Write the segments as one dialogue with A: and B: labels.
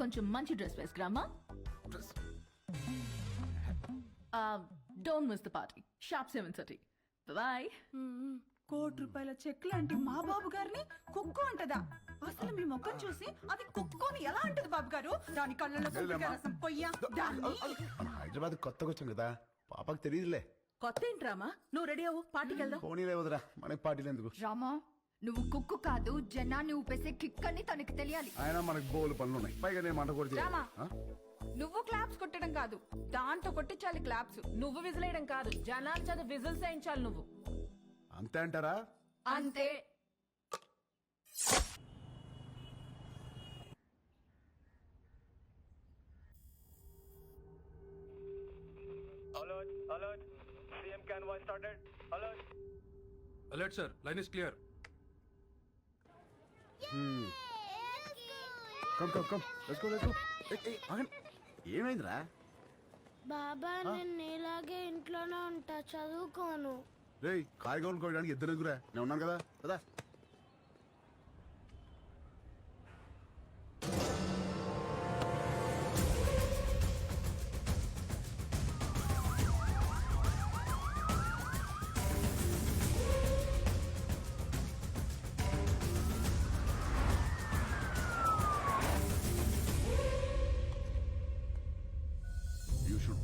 A: కొంచెం మంచి dress వేసుకురామా don't miss the party sharp seven thirty bye
B: కోటి రూపాయల చెక్ లాంటి మా బాబు గారిని కుక్కు అంటదా? అసలు మీ ముఖం చూసి అది కుక్కు అని ఎలా అంటది బాబు గారు? దాని కళ్ళలో రసం పొయ్యా. దాన్ని?
C: హైదరాబాద్ కొత్తగా వచ్చాం కదా. పాపకు తెలియదులే
B: కొత్త ఏంట్రామా నువ్వు రెడీ అవ్వు? పార్టీకి వెళ్దాం.
C: పోనీలే వదరా మనకి పార్టీలు ఎందుకు?
D: రామా నువ్వు కుక్కు కాదు జనాన్ని ఊపేసే కిక్ అని తనకి తెలియాలి
C: ఆయన మనకి బోలు పనులు ఉన్నాయి పైగా నేను మంట కూడా చేయాలి.
B: రామా.
C: ఆ?
B: నువ్వు క్లాప్స్ కొట్టడం కాదు దాంతో కొట్టించాలి క్లాప్స్ నువ్వు విజిలేయడం కాదు జనాలు చదువు విజిల్స్ వేయించాలి నువ్వు
C: అంతే అంటారా
D: అంతే
E: Alert, alert. CM convoy started. Alert.
F: Alert, sir. Line is
C: come come come let's go let's go ఆగండి ఏమైందిరా?
G: బాబా నేను నీలాగే ఇంట్లోనే ఉంటా చదువుకోను.
C: రేయ్ కాయగూరలు కోయడానికి ఇద్దరు ఎదుగురా నేను ఉన్నాను కదా కదా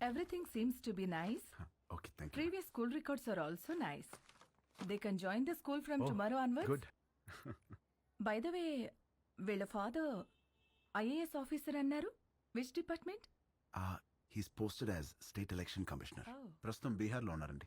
B: Everything seems to be nice.
C: Okay thank you
B: Previous school records are also nice. They can join the school from tomorrow onwards.
C: Good
B: By the way, వీళ్ళ ఫాదర్ ఐఏఎస్ ఆఫీసర్ అన్నారు which department
C: he's posted as state election commissioner
B: Oh.
C: ప్రస్తుతం బీహార్లో ఉన్నారండి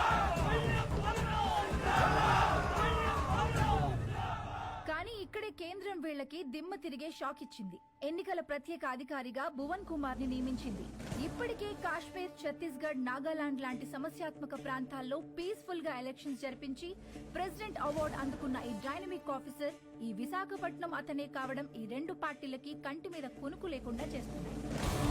D: కేంద్రం వీళ్ళకి దిమ్మ తిరిగే shock ఇచ్చింది. ఎన్నికల ప్రత్యేక అధికారిగా భువన్ కుమార్ని నియమించింది. ఇప్పటికే కాశ్మీర్ ఛత్తీస్గఢ్ నాగాలాండ్ లాంటి సమస్యాత్మక ప్రాంతాల్లో పీస్ఫుల్గా ఎలక్షన్స్ జరిపించి ప్రెసిడెంట్ అవార్డు అందుకున్న ఈ డైనమిక్ ఆఫీసర్ ఈ విశాఖపట్నం అతనే కావడం ఈ రెండు పార్టీలకి కంటి మీద కునుకు లేకుండా చేస్తున్నాయి.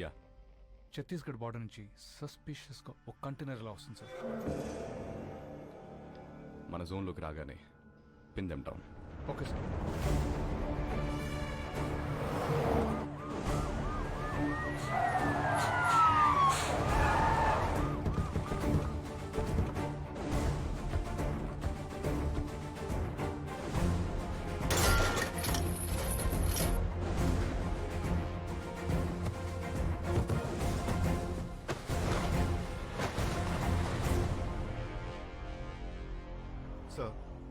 H: యా
F: ఛత్తీస్గఢ్ బార్డర్ నుంచి సస్పిషియస్గా ఒక కంటైనర్ ఇలా వస్తుంది సార్?
H: మన జోన్లోకి రాగానే pin them down
F: okay sir
I: sir.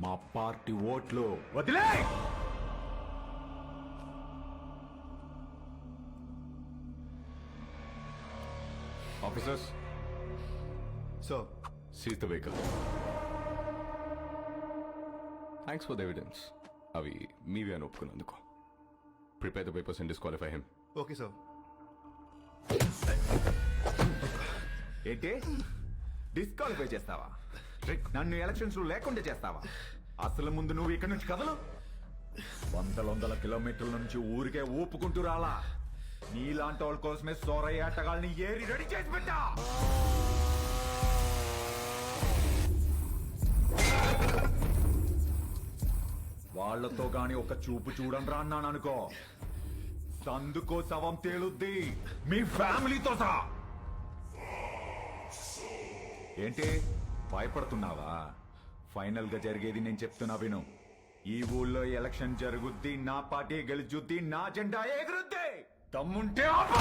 C: మా పార్టీ ఓట్లు. వదిలే! Officers
I: sir
H: seize the vehicle. Thanks for the evidence అవి మీవే అని ఒప్పుకున్నందుకు. Prepare the papers and disqualify him
I: okay sir
C: ఏంటి? డిస్క్వాలిఫై చేస్తావా? నన్ను ఎలక్షన్స్లో లేకుండా చేస్తావా? అసలు ముందు నువ్వు ఇక్కడి నుంచి కదలు. వందల వందల కిలోమీటర్ల నుంచి ఊరికే ఊపుకుంటూ రాలా. నీలాంటి వాళ్ళ కోసమే సోరయ్య ఆటగాళ్ళని ఏరి రెడీ చేసి పెట్టా. వాళ్ళతో గాని ఒక చూపు చూడండి రా అన్నాను అనుకో. సందుకో శవం తేలుద్ది. మీ ఫ్యామిలీతో సహా. ఏంటి? భయపడుతున్నావా? ఫైనల్గా జరిగేది నేను చెప్తున్నా విను. ఈ ఊళ్ళో ఎలక్షన్ జరుగుద్ది నా పార్టీ గెలుచుద్ది నా జెండా ఎగురుద్ది. దమ్ముంటే ఆపు!